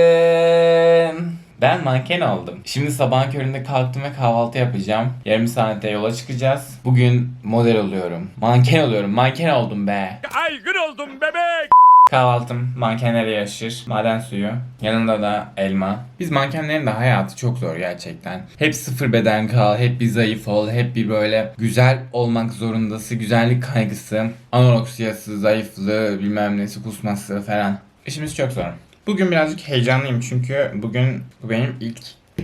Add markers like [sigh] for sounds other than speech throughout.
Günaydın. Ben manken oldum. Şimdi sabahın köründe kalktım ve kahvaltı yapacağım. Yarım saate yola çıkacağız. Bugün model oluyorum. Manken oluyorum. Manken oldum be. Aygın oldum bebek. Kahvaltım mankenlere yaşır. Maden suyu. Yanında da elma. Biz mankenlerin de hayatı çok zor gerçekten. Hep sıfır beden kal, hep bir zayıf ol, hep bir böyle güzel olmak zorundası, güzellik kaygısı, anoreksiyası, zayıflığı, bilmem nesi, kusması falan. İşimiz çok zor. Bugün birazcık heyecanlıyım çünkü bugün bu benim ilk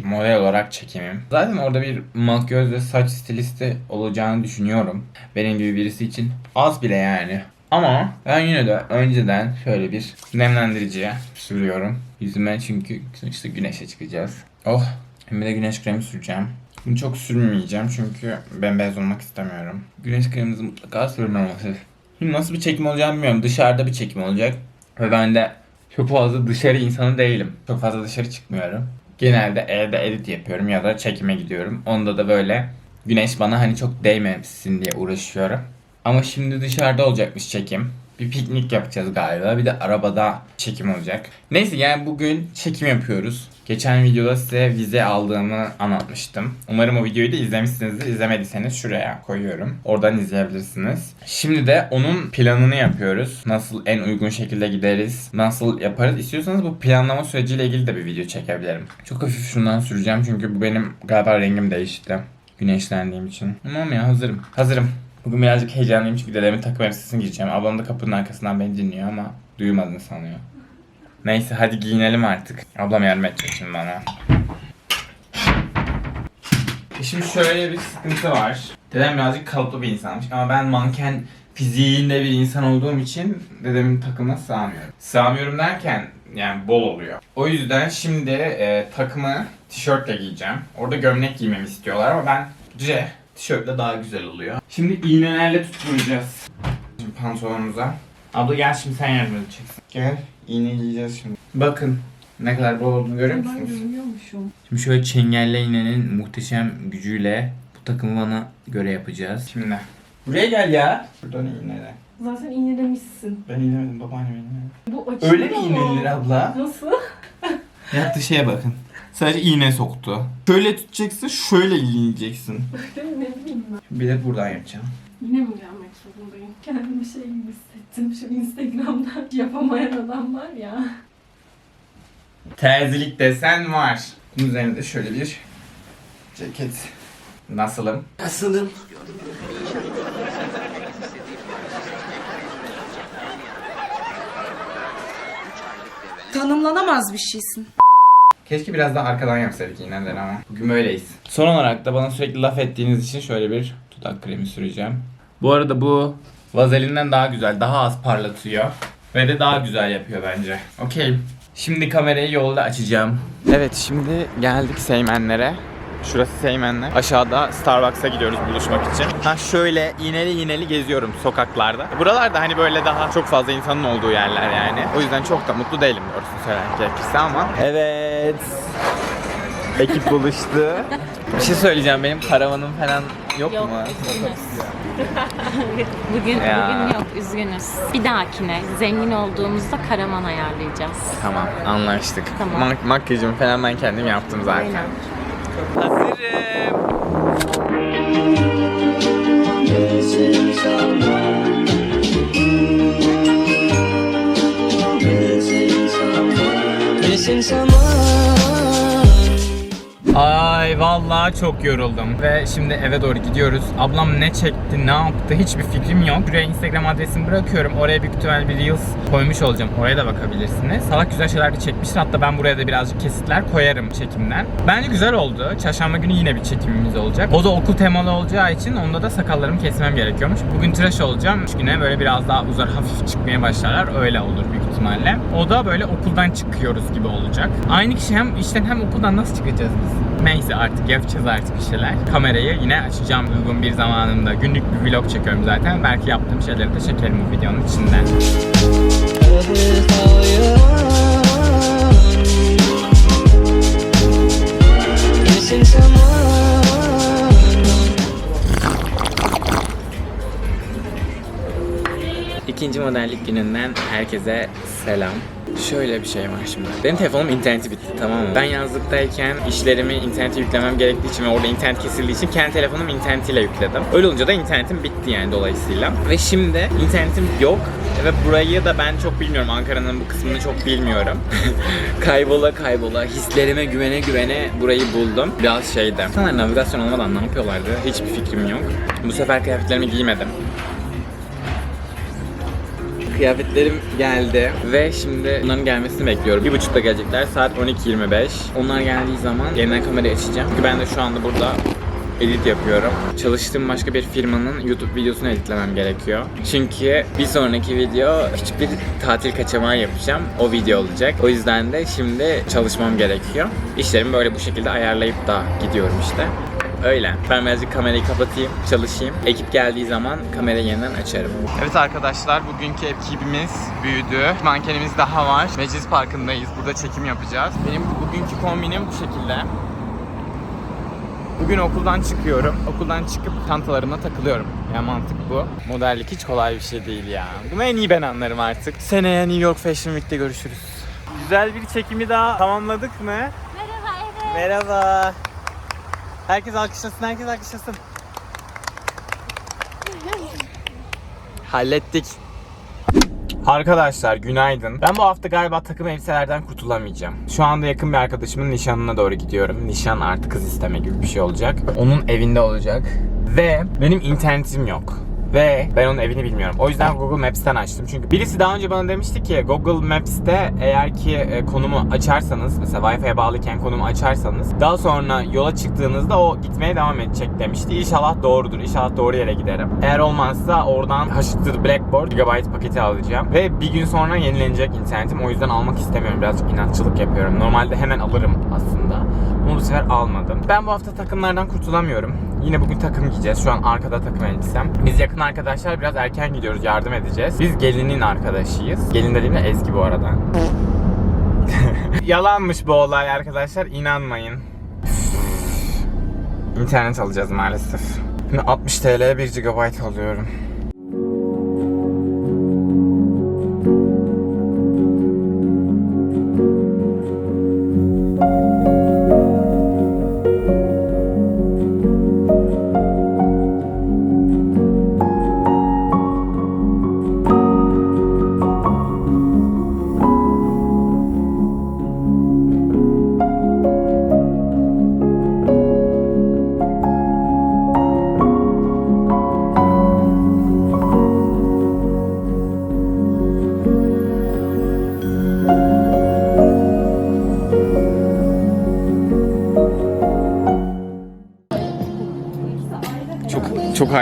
model olarak çekimim. Zaten orada bir makyöz ve saç stilisti olacağını düşünüyorum. Benim gibi birisi için az bile yani. Ama ben yine de önceden şöyle bir nemlendiriciye sürüyorum. Yüzüme çünkü işte güneşe çıkacağız. Oh hem de güneş kremi süreceğim. Bunu çok sürmeyeceğim çünkü ben beyaz olmak istemiyorum. Güneş kreminizi mutlaka sürmemesi. Şimdi nasıl bir çekim olacağını bilmiyorum. Dışarıda bir çekim olacak. Ve ben de çok fazla dışarı insanı değilim. Çok fazla dışarı çıkmıyorum. Genelde evde edit yapıyorum ya da çekime gidiyorum. Onda da böyle güneş bana hani çok değmesin diye uğraşıyorum. Ama şimdi dışarıda olacakmış çekim. Bir piknik yapacağız galiba. Bir de arabada çekim olacak. Neyse yani bugün çekim yapıyoruz. Geçen videoda size vize aldığımı anlatmıştım. Umarım o videoyu da izlemişsinizdir. İzlemediyseniz şuraya koyuyorum. Oradan izleyebilirsiniz. Şimdi de onun planını yapıyoruz. Nasıl en uygun şekilde gideriz, nasıl yaparız. İstiyorsanız bu planlama süreciyle ilgili de bir video çekebilirim. Çok hafif şundan süreceğim çünkü bu benim galiba rengim değişti. Güneşlendiğim için. Tamam ya hazırım. Hazırım. Bugün birazcık heyecanlıyım çünkü dedemin takım elbisesini giyeceğim. Ablam da kapının arkasından beni dinliyor ama duymadığını sanıyor. Neyse hadi giyinelim artık. Ablam yardım edecek şimdi bana. Şimdi şöyle bir sıkıntı var. Dedem birazcık kalıplı bir insanmış ama ben manken fiziğinde bir insan olduğum için dedemin takımına sığamıyorum. Sığamıyorum derken yani bol oluyor. O yüzden şimdi e, takımı tişörtle giyeceğim. Orada gömlek giymemi istiyorlar ama ben C tişörtle daha güzel oluyor. Şimdi iğnelerle tutturacağız. Şimdi pantolonumuza. Abla gel şimdi sen yardım edeceksin. Gel iğne giyeceğiz şimdi. Bakın ne kadar bol olduğunu görüyor Ben musunuz? Şimdi şöyle çengelle iğnenin muhteşem gücüyle bu takımı bana göre yapacağız. Şimdi. Buraya gel ya. Buradan iğnele. Zaten iğnelemişsin. Ben iğnelemedim babaannem iğneledi. Bu açılıyor Öyle mi mu? iğnelilir abla? Nasıl? [laughs] Yaptığı şeye bakın. Sadece iğne soktu. Şöyle tutacaksın, şöyle iğneleyeceksin. Öyle mi ne bileyim ben. Bir de buradan yapacağım. Yine mi gelmek zorundayım? Kendimi şey gibi hissettim. Şu Instagram'da [laughs] yapamayan adam var ya. Terzilik desen var. Bunun üzerinde de şöyle bir ceket. Nasılım? Nasılım? Tanımlanamaz bir şeysin. Keşke biraz daha arkadan yapsaydık iğneleri ama. Bugün böyleyiz. Son olarak da bana sürekli laf ettiğiniz için şöyle bir dudak kremi süreceğim. Bu arada bu vazelinden daha güzel, daha az parlatıyor. Ve de daha güzel yapıyor bence. Okey. Şimdi kamerayı yolda açacağım. Evet şimdi geldik Seymenlere. Şurası Seymenler. Aşağıda Starbucks'a gidiyoruz buluşmak için. Ha şöyle iğneli iğneli geziyorum sokaklarda. Buralarda hani böyle daha çok fazla insanın olduğu yerler yani. O yüzden çok da mutlu değilim doğrusunu söylemek gerekirse ama. Evet. Ekip buluştu. Bir şey söyleyeceğim benim karavanım falan yok, Yok, mu? üzgünüz. [laughs] bugün, Ya. bugün yok, üzgünüz. Bir dahakine zengin olduğumuzda karavan ayarlayacağız. Tamam anlaştık. Tamam. Mak- makyajımı falan ben kendim yaptım zaten. Aynen. Hazırım. Missing someone. Ay vallahi çok yoruldum ve şimdi eve doğru gidiyoruz. Ablam ne çekti, ne yaptı hiçbir fikrim yok. Buraya Instagram adresimi bırakıyorum. Oraya büyük ihtimal bir Reels koymuş olacağım. Oraya da bakabilirsiniz. Salak güzel şeyler de çekmiştir. Hatta ben buraya da birazcık kesitler koyarım çekimden. Bence güzel oldu. Çarşamba günü yine bir çekimimiz olacak. O da okul temalı olacağı için onda da sakallarımı kesmem gerekiyormuş. Bugün tıraş olacağım. Üç güne böyle biraz daha uzar hafif çıkmaya başlarlar. Öyle olur büyük ihtimalle. O da böyle okuldan çıkıyoruz gibi olacak. Aynı kişi hem işten hem okuldan nasıl çıkacağız biz? Neyse artık yapacağız artık bir şeyler. Kamerayı yine açacağım uygun bir zamanında. Günlük bir vlog çekiyorum zaten. Belki yaptığım şeyleri de çekerim bu videonun someone. İkinci modellik gününden herkese selam. Şöyle bir şey var şimdi. Benim telefonum interneti bitti tamam mı? Ben yazlıktayken işlerimi internete yüklemem gerektiği için ve orada internet kesildiği için kendi telefonum internetiyle yükledim. Öyle olunca da internetim bitti yani dolayısıyla. Ve şimdi internetim yok ve burayı da ben çok bilmiyorum. Ankara'nın bu kısmını çok bilmiyorum. [laughs] kaybola kaybola hislerime güvene güvene burayı buldum. Biraz şeyde. İnsanlar navigasyon olmadan ne yapıyorlardı? Hiçbir fikrim yok. Bu sefer kıyafetlerimi giymedim. Kıyafetlerim geldi ve şimdi onların gelmesini bekliyorum. Bir buçukta gelecekler. Saat 12.25. Onlar geldiği zaman yeniden kamerayı açacağım. Çünkü ben de şu anda burada edit yapıyorum. Çalıştığım başka bir firmanın YouTube videosunu editlemem gerekiyor. Çünkü bir sonraki video küçük bir tatil kaçamağı yapacağım. O video olacak. O yüzden de şimdi çalışmam gerekiyor. İşlerimi böyle bu şekilde ayarlayıp da gidiyorum işte. Öyle. Ben birazcık kamerayı kapatayım, çalışayım. Ekip geldiği zaman kamerayı yeniden açarım. Evet arkadaşlar, bugünkü ekibimiz büyüdü. Mankenimiz daha var. Meclis Parkı'ndayız. Burada çekim yapacağız. Benim bugünkü kombinim bu şekilde. Bugün okuldan çıkıyorum. Okuldan çıkıp çantalarıma takılıyorum. Yani mantık bu. Modellik hiç kolay bir şey değil ya. Bunu en iyi ben anlarım artık. Seneye New York Fashion Week'te görüşürüz. Güzel bir çekimi daha tamamladık mı? Merhaba Merhaba. Herkes alkışlasın, herkes alkışlasın. Hallettik. Arkadaşlar günaydın. Ben bu hafta galiba takım elbiselerden kurtulamayacağım. Şu anda yakın bir arkadaşımın nişanına doğru gidiyorum. Nişan artı kız isteme gibi bir şey olacak. Onun evinde olacak. Ve benim internetim yok. Ve ben onun evini bilmiyorum. O yüzden Google Maps'ten açtım. Çünkü birisi daha önce bana demişti ki Google Maps'te eğer ki e, konumu açarsanız mesela Wi-Fi'ye bağlıyken konumu açarsanız daha sonra yola çıktığınızda o gitmeye devam edecek demişti. İnşallah doğrudur. İnşallah doğru yere giderim. Eğer olmazsa oradan haşıttır Blackboard GB paketi alacağım. Ve bir gün sonra yenilenecek internetim. O yüzden almak istemiyorum. Birazcık inatçılık yapıyorum. Normalde hemen alırım aslında. Ama bu sefer almadım. Ben bu hafta takımlardan kurtulamıyorum. Yine bugün takım giyeceğiz. Şu an arkada takım elbisem. Biz yakın arkadaşlar biraz erken gidiyoruz. Yardım edeceğiz. Biz gelinin arkadaşıyız. Gelin dediğimde Ezgi bu arada. [laughs] Yalanmış bu olay arkadaşlar. inanmayın. İnternet alacağız maalesef. Şimdi 60 TL'ye 1 GB alıyorum.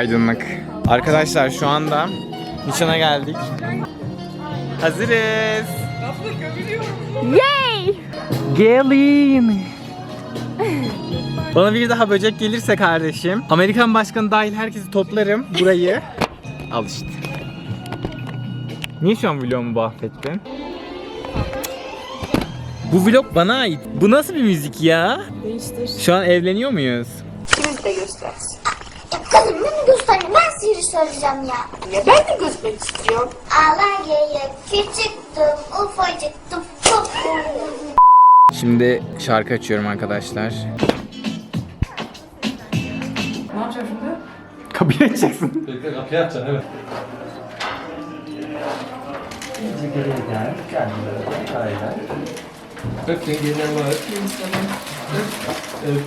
Aydınlık. Arkadaşlar şu anda nişana geldik. Hazırız. Yay! Gelin. Bana bir daha böcek gelirse kardeşim, Amerikan başkanı dahil herkesi toplarım burayı. [laughs] Al işte. Niye şu an vlogumu mahvettin? Bu vlog bana ait. Bu nasıl bir müzik ya? Değiştir. Şu an evleniyor muyuz? Kızım bunu göstereyim. Ben sihir söyleyeceğim ya. Ya ben de gözmek istiyorum. Alanya'ya küçüktüm, ufacıktım. Çok Şimdi şarkı açıyorum arkadaşlar. Ne yapacağım şimdi? Kapıyı açacaksın. Bekle kapıyı açacaksın evet. Öptün gelen var. Evet.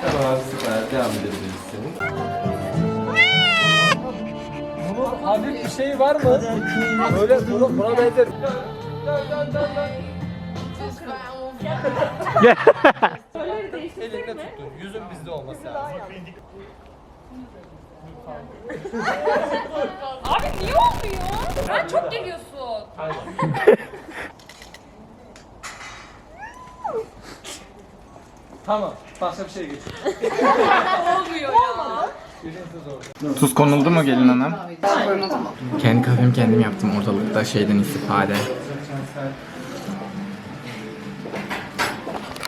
Tamam süper devam edebilirsin. Hafif bir şey var mı? Öyle buna, buna benzer. Elinde tuttun. Yüzün bizde olması lazım. Abi niye olmuyor? Ben çok geliyorsun. [laughs] Tamam. Başka bir şey geç. Olmuyor ya. Tuz konuldu mu gelin hanım? Kendi kahvemi kendim yaptım ortalıkta şeyden istifade.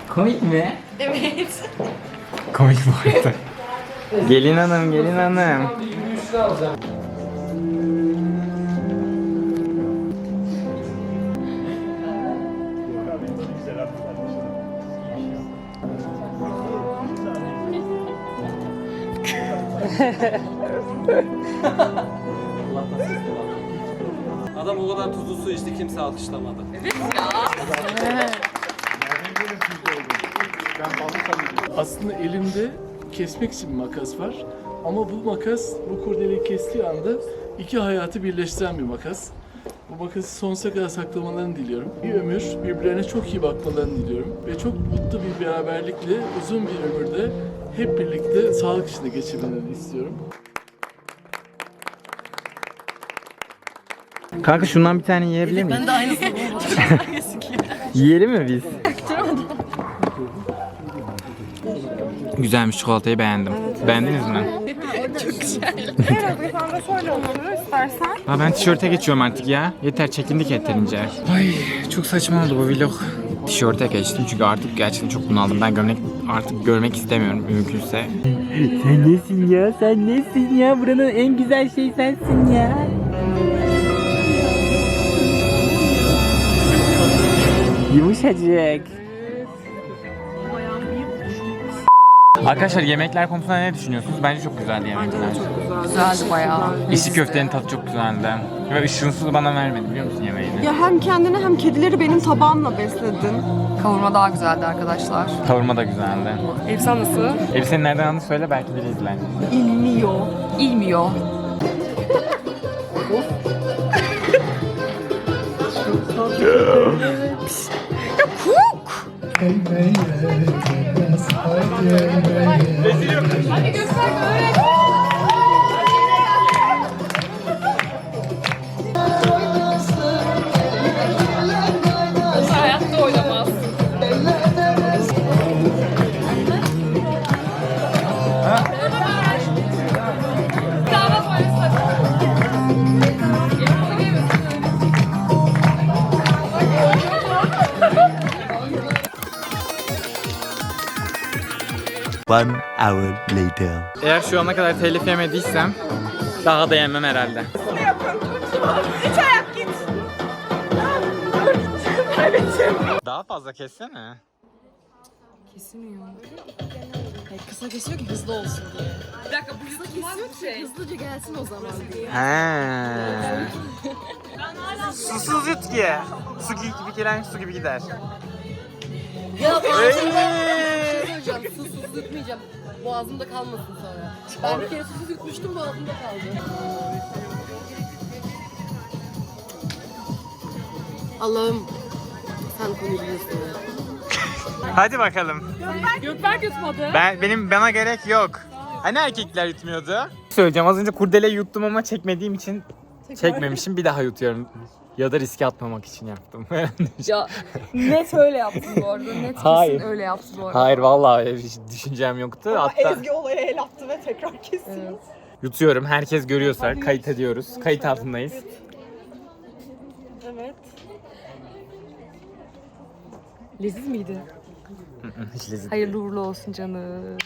Komik mi? Evet. Komik bu arada. gelin hanım, gelin hanım. Allah'tan. [laughs] Adam o kadar tuzlu su içti kimse alkışlamadı. Aslında elimde kesmek için bir makas var. Ama bu makas bu kurdeleyi kestiği anda iki hayatı birleştiren bir makas. Bu makası sonsuza kadar saklamalarını diliyorum. Bir ömür birbirlerine çok iyi bakmalarını diliyorum. Ve çok mutlu bir beraberlikle uzun bir ömürde hep birlikte sağlık içinde geçirmelerini istiyorum. Kanka şundan bir tane yiyebilir miyiz? Ben de aynısını [laughs] Yiyelim mi biz? Güzelmiş çikolatayı beğendim. Beğendiniz mi? Çok güzel. [laughs] Ha ben tişörte geçiyorum artık ya. Yeter çekindik yeterince. Ay çok saçma oldu bu vlog. Tişörte geçtim çünkü artık gerçekten çok bunaldım. Ben gömlek artık görmek istemiyorum mümkünse. Sen nesin ya? Sen nesin ya? Buranın en güzel şey sensin ya. Yumuşacık. Arkadaşlar yemekler konusunda ne düşünüyorsunuz? Bence çok güzeldi yemekler. Bence çok güzeldi. Güzeldi bayağı. İşi köftenin tadı çok güzeldi. Ve ışınsız bana vermedi biliyor musun yemeğini? Ya hem kendini hem kedileri benim tabağımla besledin. Kavurma daha güzeldi arkadaşlar. Kavurma da güzeldi. Elbisen nasıl? Elbisenin nereden aldığını söyle belki biri izler. İlmiyor. İlmiyor. [laughs] Hayatta One hour later. Eğer şu ana kadar telif yemediysem daha da yemem herhalde. Daha fazla kessene. Kesmiyor. kısa kesiyor ki hızlı olsun diye. Bir dakika bu yüzü kesiyor şey. Hızlıca gelsin o zaman diye. He. Susuz yut ki. Su gibi giren su gibi gider. Ya! Hocam susuz yutmayacağım. Boğazımda kalmasın sonra. Ben bir kere susuz yutmuştum boğazımda kaldı. Allah'ım sen konuyu biliyorsun. Hadi bakalım. Gökberk yutmadı. Ben benim bana gerek yok. Hani erkekler yutmuyordu? Söyleyeceğim az önce kurdele yuttum ama çekmediğim için çekmemişim. Bir daha yutuyorum. Ya da riske atmamak için yaptım. [laughs] Ya net öyle yaptın bu arada. Net Hayır. kesin öyle yaptın bu arada. Hayır vallahi bir şey- düşüncem yoktu. Hatta olaya el attı ve tekrar kesiyor. yutuyorum. Herkes görüyorsa kayıt ediyoruz. Kayıt altındayız. Evet. Leziz miydi? Hiç lezzet Hayırlı uğurlu olsun canım.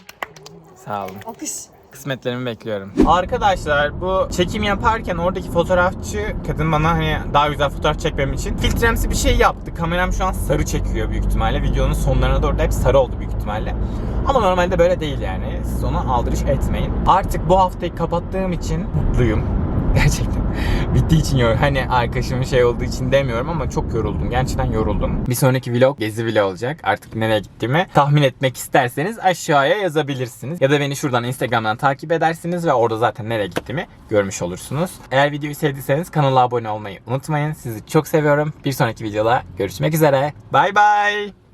Sağ olun. Alkış. Kısmetlerimi bekliyorum. Arkadaşlar bu çekim yaparken oradaki fotoğrafçı kadın bana hani daha güzel fotoğraf çekmem için filtremsi bir şey yaptı. Kameram şu an sarı çekiyor büyük ihtimalle. Videonun sonlarına doğru da hep sarı oldu büyük ihtimalle. Ama normalde böyle değil yani. Siz ona aldırış etmeyin. Artık bu haftayı kapattığım için mutluyum. [laughs] Gerçekten. Bittiği için. Hani arkadaşımın şey olduğu için demiyorum ama çok yoruldum. Gerçekten yoruldum. Bir sonraki vlog gezi vlog olacak. Artık nereye gittiğimi tahmin etmek isterseniz aşağıya yazabilirsiniz. Ya da beni şuradan Instagram'dan takip edersiniz ve orada zaten nereye gittiğimi görmüş olursunuz. Eğer videoyu sevdiyseniz kanala abone olmayı unutmayın. Sizi çok seviyorum. Bir sonraki videoda görüşmek üzere. Bay bay.